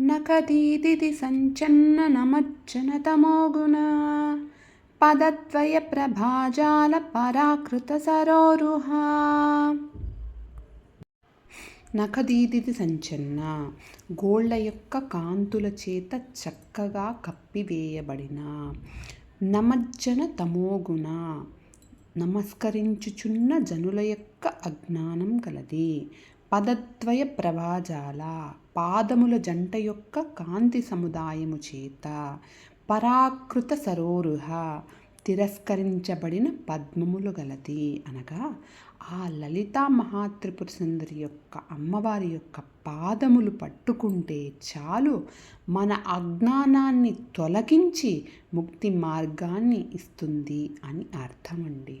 నఖదీదిది సంచన్న నమజ్జన తమోగుణ. పదద్వయ ప్రభాజాల పరాకృత సరోరుహ. నఖదీదిది సంచన్న గోళ్ళ యొక్క కాంతుల చేత చక్కగా కప్పివేయబడిన నమజ్జన తమోగుణ. నమస్కరించుచున్న జనుల యొక్క అజ్ఞానం కలది పదద్వయ ప్రభాజాల పాదముల జంట యొక్క కాంతి సముదాయము చేత పరాకృత సరోరుహ తిరస్కరించబడిన పద్మములు గలది. అనగా ఆ లలితా మహాత్రిపుర సుందరి యొక్క అమ్మవారి యొక్క పాదములు పట్టుకుంటే చాలు మన అజ్ఞానాన్ని తొలగించి ముక్తి మార్గాన్ని ఇస్తుంది అని అర్థమండి.